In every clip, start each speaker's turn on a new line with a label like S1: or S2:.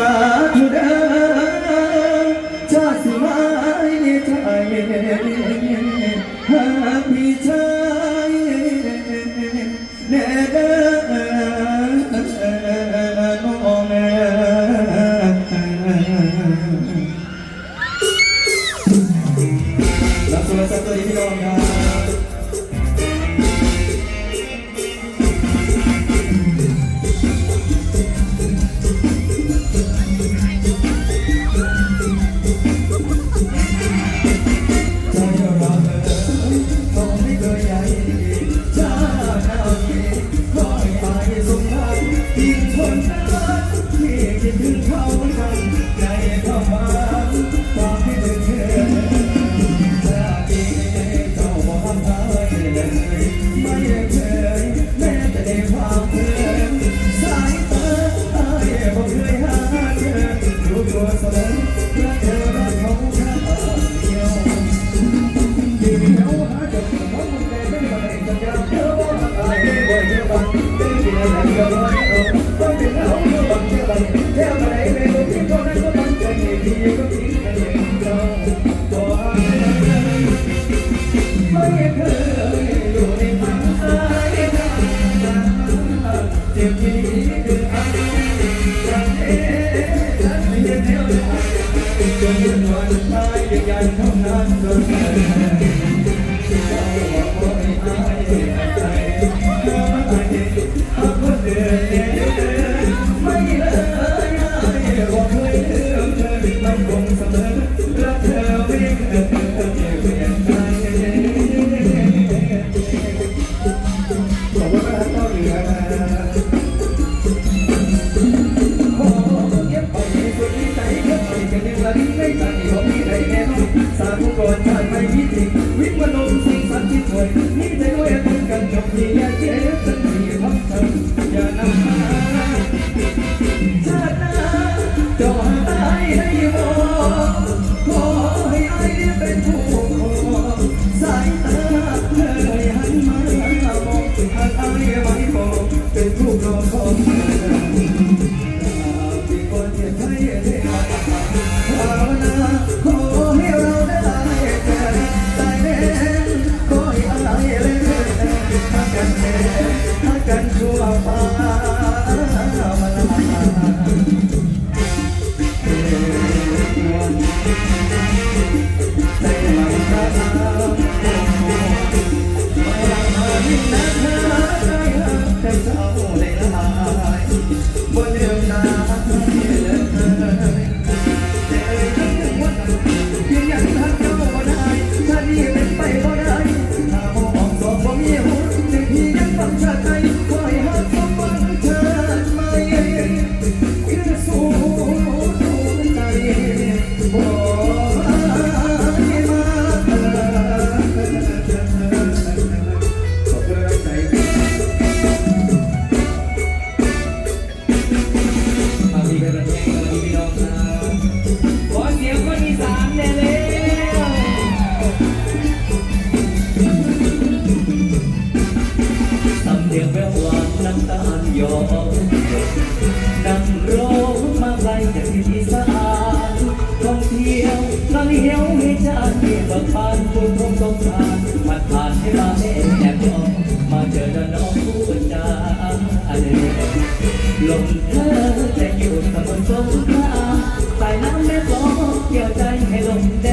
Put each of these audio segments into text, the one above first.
S1: Allah segurança, né? เป็นจนวันตายใหญ่งเท่านั้นก็ได้ ริตในใจอมมีใครแน่นอนสาธุกรชาติไม่มีจริง วิปโนมสิงสันติช่วย ลมเธอจะอยู่ตำบลสงขลาสายน้ำแม่ฟ้องเกี่ยวใจให้ลมแด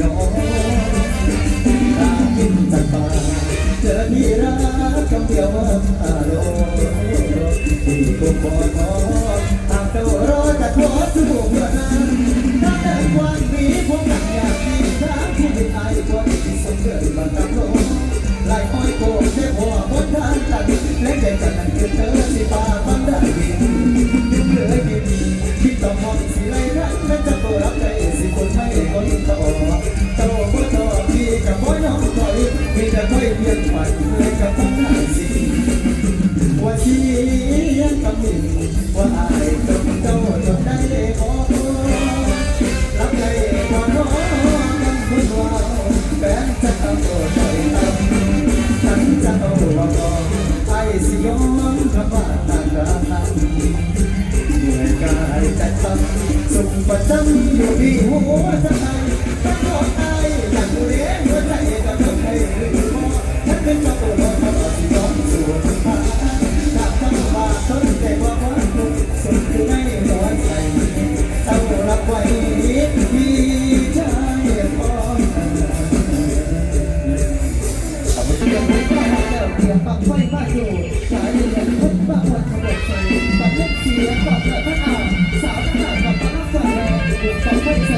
S1: น้องตากินจากตาเจอพี่รั
S2: กคำเวว่อารมณ์ที่ค
S1: งขอทอากเจ้รอจะขอสู้เพื่อนั้นถ้าแต่วันนี้ผมอยากอยากมีทางที่นไอ้คนที่สมเกิดบังกับโลลายห้อยโกงเจ็บหัวบนทางกันเล็กใหจานั้นเธอที่ป่าฟังได้ดีเหลือดีที่ต้องมองสีไรนั้นจะตัวรับ ยอมทนกลับบ้านนานเหนื่อยกายแต่ตั้งสุขประจำอยู่ที่หัวใจต้องรอตายหลัเลี้ยงหัวใจกับคนให้รู้ว่าฉันเป็นเจ้าตัวรอดตลอดที่ต้องสู่ทุกทางจากทั้งบาสนแต่ว่าวันสุดคือไม่ร้อนใจเจ้ารับไว้ที่
S2: ยปากไฟบ้าโจสายเดือนพุทธบ้าวันขบวนตัดเล็กเสียปากกระทะอาสาวทหารกั
S1: บพระนักแส
S2: ดงปากไฟ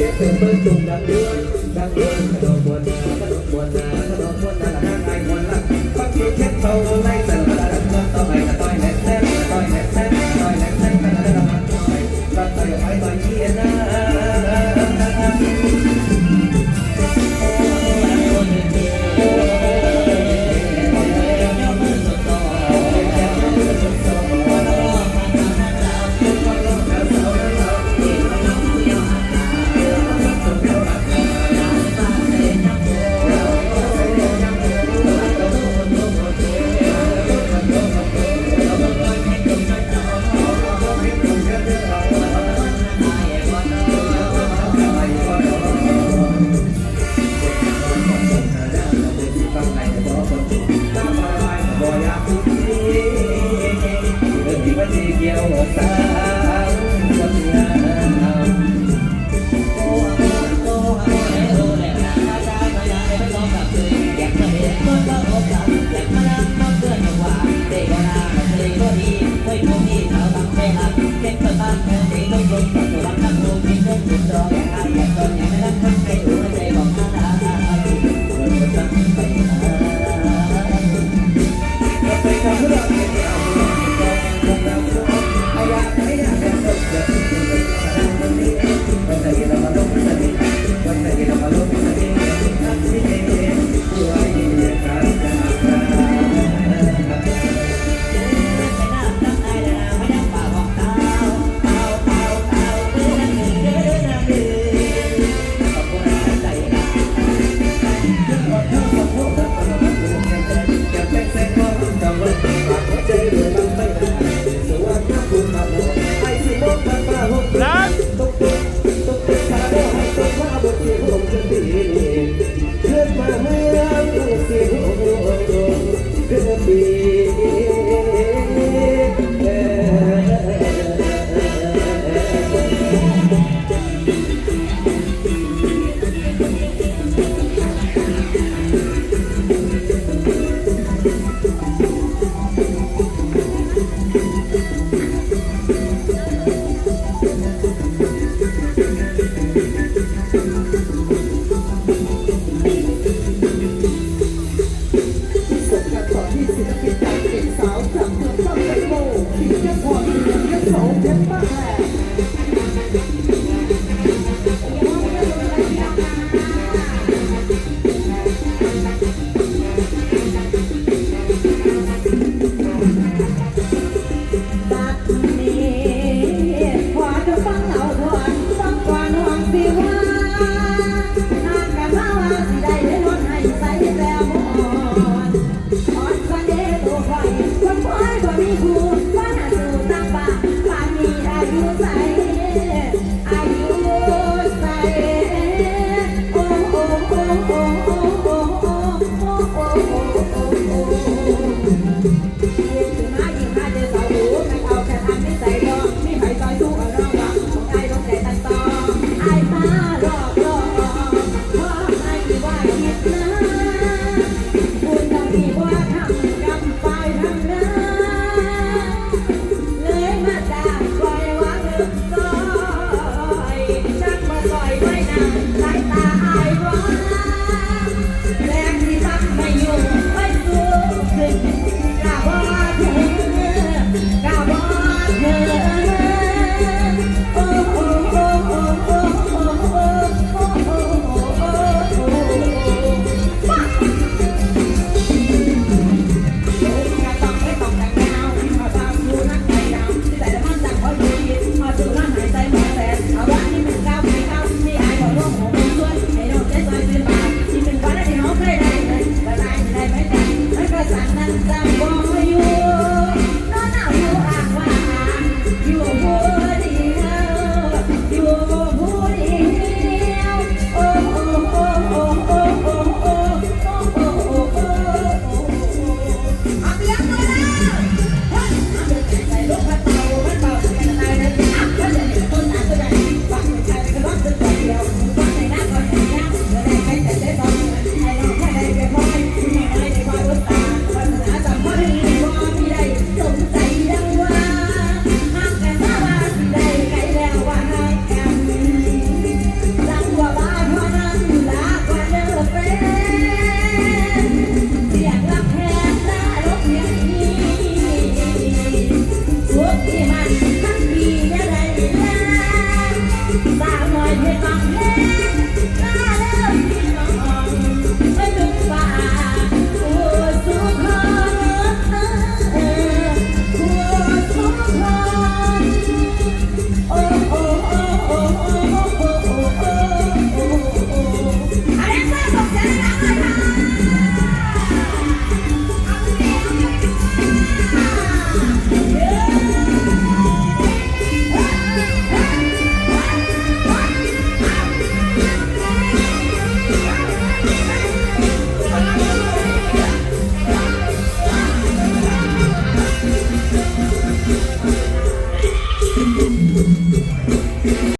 S1: เสียเพลงเปิ้ล
S3: จุ่มดังเดือน
S2: ดังเดือน